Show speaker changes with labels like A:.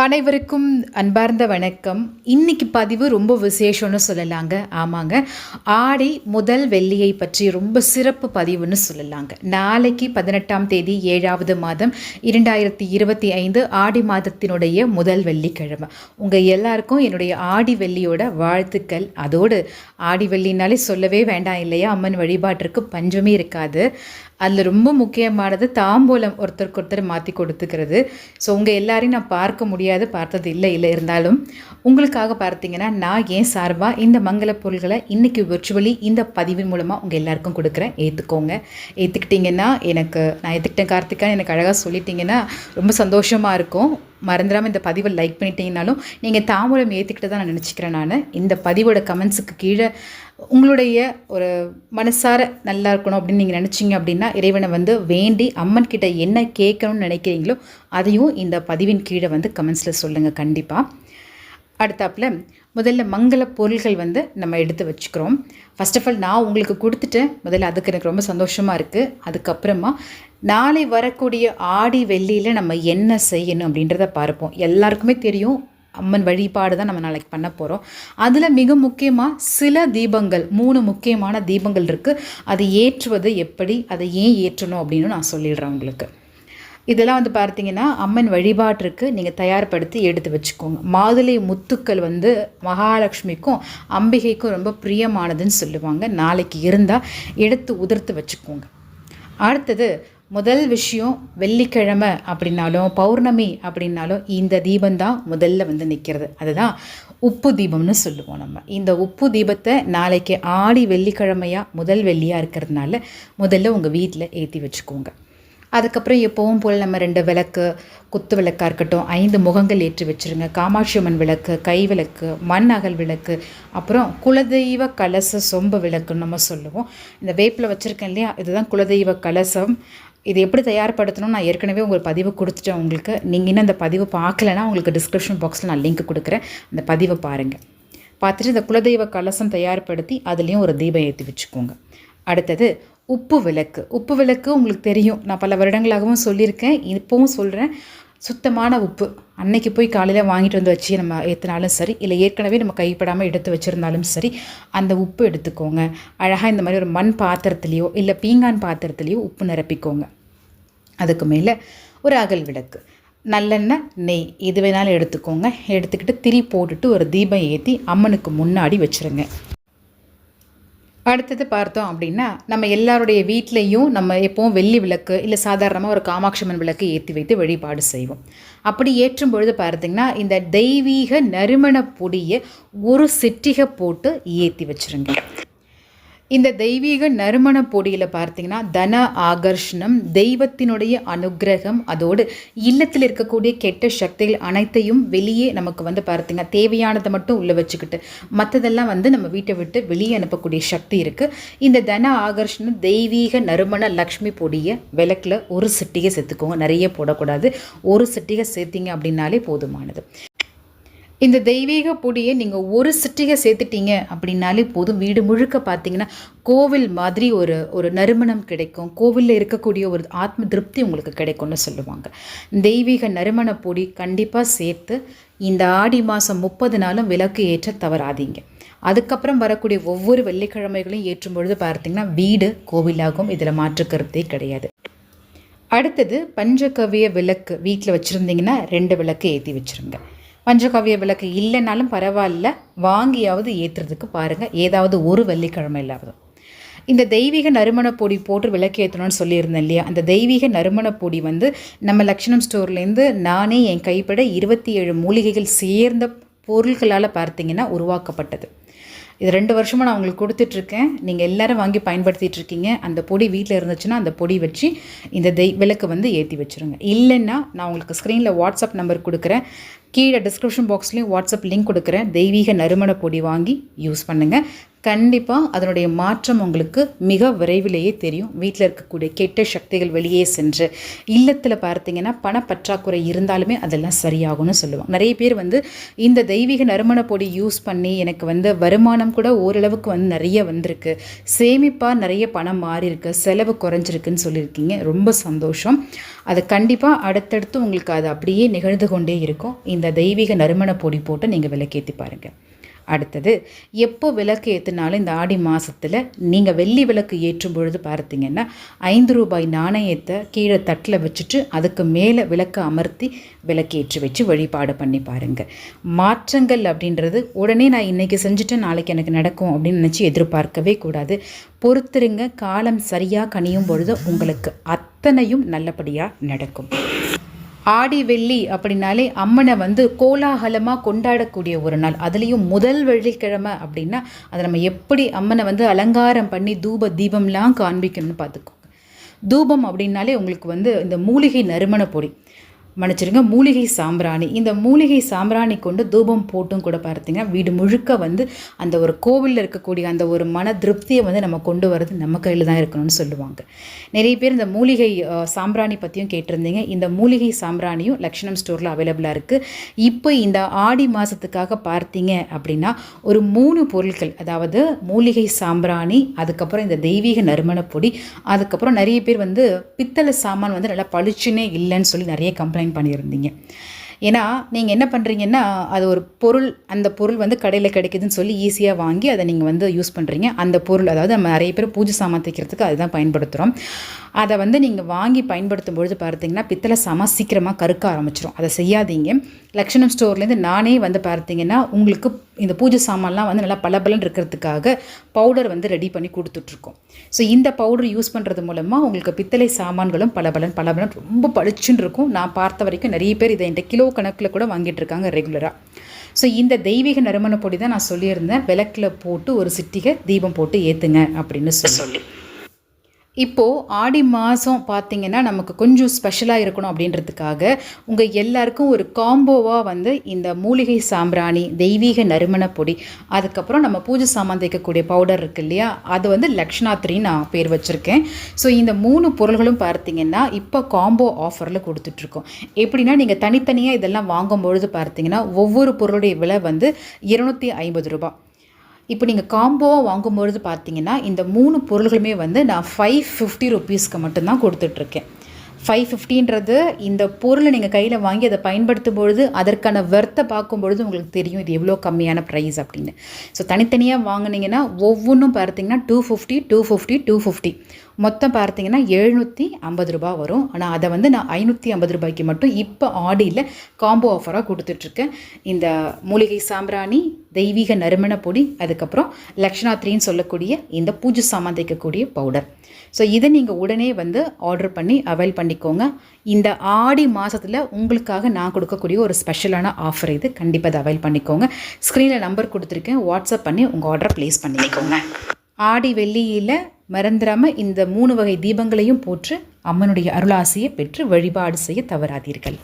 A: அனைவருக்கும் அன்பார்ந்த வணக்கம். இன்னைக்கு பதிவு ரொம்ப விசேஷம்னு சொல்லலாங்க. ஆமாங்க. ஆடி முதல் வெள்ளியை பற்றி ரொம்ப சிறப்பு பதிவுன்னு சொல்லலாங்க. நாளைக்கு பதினெட்டாம் தேதி ஏழாவது மாதம் இரண்டாயிரத்தி இருபத்தி ஐந்து ஆடி மாதத்தினுடைய முதல் வெள்ளிக்கிழமை. உங்கள் எல்லாருக்கும் என்னுடைய ஆடி வெள்ளியோட வாழ்த்துக்கள். அதோடு ஆடி வெள்ளினாலே சொல்லவே வேண்டாம் இல்லையா? அம்மன் வழிபாட்டிற்கு பஞ்சமே இருக்காது. அதில் ரொம்ப முக்கியமானது தாம்பூலம் ஒருத்தருக்கு ஒருத்தர் மாற்றி கொடுத்துக்கிறது. ஸோ உங்கள் எல்லாரையும் நான் பார்க்க முடியாது பார்த்தது இல்லை இல்லை இருந்தாலும் உங்களுக்காக பார்த்தீங்கன்னா நான் ஏன் சார்பாக இந்த மங்கள பொருள்களை இன்றைக்கி விர்ச்சுவலி இந்த பதிவின் மூலமாக உங்கள் எல்லாருக்கும் கொடுக்குறேன். ஏற்றுக்கோங்க ஏற்றுக்கிட்டிங்கன்னா எனக்கு நான் ஏற்றுக்கிட்டேன் கார்த்திகா எனக்கு அழகாக சொல்லிட்டீங்கன்னா ரொம்ப சந்தோஷமாக இருக்கும். மறந்துடாமல் இந்த பதிவை லைக் பண்ணிட்டீங்கனாலும் நீங்கள் தாம்பூலம் ஏற்றிக்கிட்டு தான் நான் நினச்சிக்கிறேன் நான். இந்த பதிவோட கமெண்ட்ஸுக்கு கீழே உங்களுடைய ஒரு மனசார நல்லா இருக்கணும் அப்படின்னு நீங்கள் நினச்சிங்க அப்படின்னா இறைவனை வந்து வேண்டி அம்மன் கிட்ட என்ன கேட்கணும்னு நினைக்கிறீங்களோ அதையும் இந்த பதிவின் கீழே வந்து கமெண்ட்ஸில் சொல்லுங்கள் கண்டிப்பாக அடுத்தாப்புல முதல்ல மங்கள பொருள்கள் வந்து நம்ம எடுத்து வச்சுக்கிறோம். ஃபர்ஸ்ட் ஆஃப் ஆல் நான் உங்களுக்கு கொடுத்துட்டேன் முதல்ல அதுக்கு எனக்கு ரொம்ப சந்தோஷமாக இருக்குது அதுக்கப்புறமா நாளை வரக்கூடிய ஆடி வெள்ளியில் நம்ம என்ன செய்யணும் அப்படின்றத பார்ப்போம். எல்லாருக்குமே தெரியும் அம்மன் வழிபாடு தான் நம்ம நாளைக்கு பண்ண போகிறோம் அதில் மிக முக்கியமாக சில தீபங்கள் மூணு முக்கியமான தீபங்கள் இருக்குது அதை ஏற்றுவது எப்படி அதை ஏன் ஏற்றணும் அப்படின்னு நான் சொல்லிடுறேன் உங்களுக்கு. இதெல்லாம் வந்து பார்த்தீங்கன்னா அம்மன் வழிபாட்டிற்கு நீங்கள் தயார்படுத்தி எடுத்து வச்சுக்கோங்க. மாதுளை முத்துக்கள் வந்து மகாலட்சுமிக்கும் அம்பிகைக்கும் ரொம்ப பிரியமானதுன்னு சொல்லுவாங்க. நாளைக்கு இருந்தால் எடுத்து உதிர்த்து வச்சுக்கோங்க. அடுத்தது முதல் விஷயம் வெள்ளிக்கிழமை அப்படின்னாலும் பௌர்ணமி அப்படின்னாலும் இந்த தீபந்தான் முதல்ல வந்து நிற்கிறது அதுதான் உப்பு தீபம்னு சொல்லுவோம் நம்ம. இந்த உப்பு தீபத்தை நாளைக்கு ஆடி வெள்ளிக்கிழமையாக முதல் வெள்ளியாக இருக்கிறதுனால முதல்ல உங்கள் வீட்டில் ஏற்றி வச்சுக்கோங்க. அதுக்கப்புறம் எப்போவும் போல் நம்ம ரெண்டு விளக்கு குத்து விளக்காக இருக்கட்டும் ஐந்து முகங்கள் ஏற்றி வச்சுருங்க. காமாட்சி அம்மன் விளக்கு கை விளக்கு மண் அகல் விளக்கு அப்புறம் குலதெய்வ கலச சொம்பு விளக்குன்னு நம்ம சொல்லுவோம். இந்த வேப்பில் வச்சுருக்கேன் இல்லையா? இதுதான் குலதெய்வ கலசம். இது எப்படி தயார்படுத்தணும் நான் ஏற்கனவே உங்களுக்கு பதிவு கொடுத்துட்டேன் உங்களுக்கு. நீங்கள் இன்னும் அந்த பதிவு பார்க்கலன்னா உங்களுக்கு டிஸ்கிரிப்ஷன் பாக்ஸில் நான் லிங்க் கொடுக்குறேன். அந்த பதிவை பாருங்கள் பார்த்துட்டு இந்த குலதெய்வ கலசம் தயார்படுத்தி அதுலேயும் ஒரு தீபம் ஏற்றி வச்சுக்கோங்க. அடுத்தது உப்பு விளக்கு. உப்பு விளக்கு உங்களுக்கு தெரியும். நான் பல வருடங்களாகவும் சொல்லியிருக்கேன். இப்போவும் சொல்கிறேன் சுத்தமான உப்பு. அன்னைக்கு போய் காலையில் வாங்கிட்டு வந்து வச்சு நம்ம ஏற்றினாலும் சரி இல்லை ஏற்கனவே நம்ம கைப்படாமல் எடுத்து வச்சுருந்தாலும் சரி அந்த உப்பு எடுத்துக்கோங்க. அழகாக இந்த மாதிரி ஒரு மண் பாத்திரத்துலேயோ இல்லை பீங்கான் பாத்திரத்துலேயோ உப்பு நிரப்பிக்கோங்க. அதுக்கு மேலே ஒரு அகல் விளக்கு. நல்லெண்ணெய் நெய் எது வேணாலும் எடுத்துக்கோங்க. எடுத்துக்கிட்டு திரி போட்டுட்டு ஒரு தீபம் ஏற்றி அம்மனுக்கு முன்னாடி வச்சுருங்க. அடுத்தது பார்த்தோம் அப்படின்னா நம்ம எல்லாருடைய வீட்லேயும் நம்ம எப்போவும் வெள்ளி விளக்கு இல்லை சாதாரணமாக ஒரு காமாட்சிமன் விளக்கு ஏற்றி வைத்து வழிபாடு செய்வோம். அப்படி ஏற்றும் பொழுது பார்த்தீங்கன்னா இந்த தெய்வீக நறுமண பொடியை ஒரு சிட்டிகை போட்டு ஏற்றி வச்சுருங்க. இந்த தெய்வீக நறுமண பொடியில் பார்த்தீங்கன்னா தன ஆகர்ஷணம் தெய்வத்தினுடைய அனுகிரகம் அதோடு இல்லத்தில் இருக்கக்கூடிய கெட்ட சக்திகள் அனைத்தையும் வெளியே நமக்கு வந்து பார்த்தீங்கன்னா தேவையானதை மட்டும் உள்ளே வச்சுக்கிட்டு மற்றதெல்லாம் வந்து நம்ம வீட்டை விட்டு வெளியே அனுப்பக்கூடிய சக்தி இருக்குது இந்த தன ஆகர்ஷணம் தெய்வீக நறுமண லக்ஷ்மி பொடியை விளக்கில் ஒரு சிட்டிகை சேர்த்துக்கோங்க. நிறைய போடக்கூடாது. ஒரு சிட்டிகை சேர்த்திங்க அப்படின்னாலே போதுமானது. இந்த தெய்வீக பொடியை நீங்கள் ஒரு சிட்டிகை சேர்த்துட்டீங்க அப்படின்னாலே போதும். வீடு முழுக்க பார்த்தீங்கன்னா கோவில் மாதிரி ஒரு ஒரு நறுமணம் கிடைக்கும். கோவிலில் இருக்கக்கூடிய ஒரு ஆத்ம திருப்தி உங்களுக்கு கிடைக்கும்னு சொல்லுவாங்க. தெய்வீக நறுமண பொடி கண்டிப்பாக சேர்த்து இந்த ஆடி மாதம் முப்பது நாளும் விளக்கு ஏற்ற தவறாதீங்க. அதுக்கப்புறம் வரக்கூடிய ஒவ்வொரு வெள்ளிக்கிழமைகளையும் ஏற்றும் பொழுது பார்த்தீங்கன்னா வீடு கோவிலாகும். இதில் மாற்றுக்கருத்தே கிடையாது. அடுத்தது பஞ்சகவிய விளக்கு வீட்டில் வச்சுருந்தீங்கன்னா ரெண்டு விளக்கு ஏற்றி வச்சுருங்க. பஞ்சகவிய விளக்கு இல்லைனாலும் பரவாயில்ல. வாங்கியாவது ஏற்றுறதுக்கு பாருங்கள் ஏதாவது ஒரு வெள்ளிக்கிழமை இல்லாத இந்த தெய்வீக நறுமண பொடி போட்டு விளக்கு ஏற்றணும்னு சொல்லியிருந்தேன் இல்லையா? அந்த தெய்வீக நறுமண பொடி வந்து நம்ம லக்ஷணம் ஸ்டோர்லேருந்து நானே என் கைப்பட இருபத்தி ஏழு மூலிகைகள் சேர்ந்த பொருள்களால் பார்த்தீங்கன்னா உருவாக்கப்பட்டது. இது ரெண்டு வருஷமாக நான் உங்களுக்கு கொடுத்துட்ருக்கேன். நீங்கள் எல்லோரும் வாங்கி பயன்படுத்திகிட்டு இருக்கீங்க அந்த பொடி வீட்டில் இருந்துச்சுன்னா அந்த பொடி வச்சு இந்த தெய் விளக்கு வந்து ஏற்றி வச்சுருங்க. இல்லைன்னா நான் உங்களுக்கு ஸ்க்ரீனில் வாட்ஸ்அப் நம்பர் கொடுக்குறேன். கீழே டிஸ்கிரிப்ஷன் பாக்ஸ்லேயும் வாட்ஸ்அப் லிங்க் கொடுக்குறேன். தெய்வீக நறுமண பொடி வாங்கி யூஸ் பண்ணுங்கள் கண்டிப்பாக அதனுடைய மாற்றம் உங்களுக்கு மிக விரைவிலேயே தெரியும். வீட்டில் இருக்கக்கூடிய கெட்ட சக்திகள் வெளியே சென்று இல்லத்தில் பார்த்தீங்கன்னா பணப்பற்றாக்குறை இருந்தாலுமே அதெல்லாம் சரியாகும்னு சொல்லுவாங்க. நிறைய பேர் வந்து இந்த தெய்வீக நறுமண பொடி யூஸ் பண்ணி எனக்கு வந்து வருமானம் கூட ஓரளவுக்கு வந்து நிறைய வந்திருக்கு. சேமிப்பாக நிறைய பணம் மாறி இருக்கு செலவு குறைஞ்சிருக்குன்னு சொல்லியிருக்கீங்க. ரொம்ப சந்தோஷம். அது கண்டிப்பாக அடுத்தடுத்து உங்களுக்கு அது அப்படியே நிகழ்ந்து கொண்டே இருக்கும். இந்த தெய்வீக நறுமண பொடி போட்டு நீங்கள் விளக்கேற்றி பாருங்கள் அடுத்தது எப்போ விளக்கு ஏற்றினாலும் இந்த ஆடி மாதத்தில் நீங்கள் வெள்ளி விளக்கு ஏற்றும் பொழுது பார்த்தீங்கன்னா ஐந்து ரூபாய் நாணயத்தை கீழே தட்டில் வச்சுட்டு அதுக்கு மேலே விளக்கு அமர்த்தி விளக்கேற்றி வச்சு வழிபாடு பண்ணி பாருங்கள் மாற்றங்கள் அப்படின்றது உடனே நான் இன்றைக்கி செஞ்சுட்டு நாளைக்கு எனக்கு நடக்கும் அப்படின்னு நினச்சி எதிர்பார்க்கவே கூடாது. பொறுத்துருங்க காலம் சரியாக கனியும் பொழுது உங்களுக்கு அத்தனையும் நல்லபடியாக நடக்கும். ஆடி வெள்ளி அப்படின்னாலே அம்மனை வந்து கோலாகலமாக கொண்டாடக்கூடிய ஒரு நாள். அதுலேயும் முதல் வெள்ளிக்கிழமை அப்படின்னா அதை நம்ம எப்படி அம்மனை வந்து அலங்காரம் பண்ணி தூப தீபம்லாம் காண்பிக்கணும்னு பார்த்துக்கோங்க. தூபம் அப்படின்னாலே உங்களுக்கு வந்து இந்த மூலிகை நறுமண பொடி. மன்னிச்சிருங்க மூலிகை சாம்பிராணி. இந்த மூலிகை சாம்பிராணி கொண்டு தூபம் போட்டும் கூட பார்த்தீங்கன்னா வீடு முழுக்க வந்து அந்த ஒரு கோவிலில் இருக்கக்கூடிய அந்த ஒரு மன திருப்தியை வந்து நம்ம கொண்டு வரது நம்ம கையில் தான் இருக்கணும்னு சொல்லுவாங்க. நிறைய பேர் இந்த மூலிகை சாம்பிராணி பற்றியும் கேட்டிருந்தீங்க. இந்த மூலிகை சாம்பிராணியும் லக்ஷணம் ஸ்டோரில் அவைலபிளாக இருக்குது இப்போ இந்த ஆடி மாதத்துக்காக பார்த்தீங்க அப்படின்னா ஒரு மூணு பொருட்கள் அதாவது மூலிகை சாம்பிராணி அதுக்கப்புறம் இந்த தெய்வீக நறுமண பொடி அதுக்கப்புறம் நிறைய பேர் வந்து பித்தளை சாமான் வந்து நல்லா பளிச்சுனே இல்லைன்னு சொல்லி நிறைய கம்ப்ளைண்ட் ஜாயின் பண்ணியிருந்தீங்க. ஏன்னா நீங்கள் என்ன பண்ணுறீங்கன்னா அது ஒரு பொருள் அந்த பொருள் வந்து கடையில் கிடைக்குதுன்னு சொல்லி ஈஸியாக வாங்கி அதை நீங்கள் வந்து யூஸ் பண்ணுறீங்க அந்த பொருள் அதாவது நம்ம நிறைய பேர் பூஜை சாமான் தைக்கிறதுக்கு அதுதான் பயன்படுத்துகிறோம் அதை வந்து நீங்கள் வாங்கி பயன்படுத்தும் பொழுது பார்த்தீங்கன்னா பித்தளை சாமான் சீக்கிரமாக கருக்க ஆரம்பிச்சிடும் அதை செய்யாதீங்க. லக்ஷணம் ஸ்டோர்லேருந்து நானே வந்து பார்த்தீங்கன்னா உங்களுக்கு இந்த பூஜை சாமான்லாம் வந்து நல்லா பளபளன்னு இருக்கிறதுக்காக பவுடர் வந்து ரெடி பண்ணி கொடுத்துட்ருக்கோம். ஸோ இந்த பவுடர் யூஸ் பண்ணுறது மூலமாக உங்களுக்கு பித்தளை சாமான்களும் பளபளன் பளபளன் ரொம்ப பளிச்சுன்னு இருக்கும். நான் பார்த்த வரைக்கும் நிறைய பேர் இதை என்கிட்ட கிலோ கணக்கில் கூட வாங்கிட்டு இருக்காங்க ரெகுலராக ஸோ இந்த தெய்வீக நறுமண பொடி தான் நான் சொல்லியிருந்தேன். விளக்கில் போட்டு ஒரு சிட்டிகை தீபம் போட்டு ஏற்றுங்க அப்படின்னு சொல்லி. இப்போது ஆடி மாதம் பார்த்திங்கன்னா நமக்கு கொஞ்சம் ஸ்பெஷலாக இருக்கணும் அப்படின்றதுக்காக உங்கள் எல்லாருக்கும் ஒரு காம்போவாக வந்து இந்த மூலிகை சாம்பிராணி தெய்வீக நறுமண பொடி அதுக்கப்புறம் நம்ம பூஜை சாமான் தைக்கக்கூடிய பவுடர் இருக்குது இல்லையா? அது வந்து லக்ஷ்ணாத்ரி நான் பேர் வச்சுருக்கேன். ஸோ இந்த மூணு பொருள்களும் பார்த்திங்கன்னா இப்போ காம்போ ஆஃபரில் கொடுத்துட்ருக்கோம். எப்படின்னா நீங்கள் தனித்தனியாக இதெல்லாம் வாங்கும்பொழுது பார்த்தீங்கன்னா ஒவ்வொரு பொருளுடைய விலை வந்து இருநூற்றி ஐம்பது ரூபாய். இப்போ நீங்கள் காம்போவாக வாங்கும்பொழுது பார்த்தீங்கன்னா இந்த மூணு பொருள்களுமே வந்து நான் ஃபைவ் ஃபிஃப்டி ருபீஸ்க்கு மட்டும்தான் கொடுத்துட்ருக்கேன். ஃபைவ் ஃபிஃப்டின்றது இந்த பொருளை நீங்கள் கையில் வாங்கி அதை பயன்படுத்தும் பொழுது அதற்கான வர்த்தை பார்க்கும்பொழுது உங்களுக்கு தெரியும் இது எவ்வளோ கம்மியான ப்ரைஸ் அப்படின்னு. ஸோ தனித்தனியாக வாங்கினீங்கன்னா ஒவ்வொன்றும் பார்த்தீங்கன்னா two fifty two fifty two fifty மொத்தம் பார்த்தீங்கன்னா எழுநூற்றி ஐம்பது ரூபா வரும். ஆனால் அதை வந்து நான் ஐநூற்றி ஐம்பது ரூபாய்க்கு மட்டும் இப்போ ஆடியில் காம்போ ஆஃபராக கொடுத்துட்ருக்கேன். இந்த மூலிகை சாம்பிராணி தெய்வீக நறுமண பொடி அதுக்கப்புறம் லக்ஷ்ணாத்ரின்னு சொல்லக்கூடிய இந்த பூஜை சாமான் தைக்கக்கூடிய பவுடர் ஸோ இதை நீங்கள் உடனே வந்து ஆர்டர் பண்ணி அவைல் பண்ணிக்கோங்க. இந்த ஆடி மாதத்தில் உங்களுக்காக நான் கொடுக்கக்கூடிய ஒரு ஸ்பெஷலான ஆஃபர் இது. கண்டிப்பாக அதை அவைல் பண்ணிக்கோங்க. ஸ்க்ரீனில் நம்பர் கொடுத்துருக்கேன். வாட்ஸ்அப் பண்ணி உங்கள் ஆர்டரை ப்ளேஸ் பண்ணிக்கோங்க. ஆடி வெள்ளியில் மறந்துடாமல் இந்த மூணு வகை தீபங்களையும் போற்று அம்மனுடைய அருளாசியை பெற்று வழிபாடு செய்ய தவறாதீர்கள்.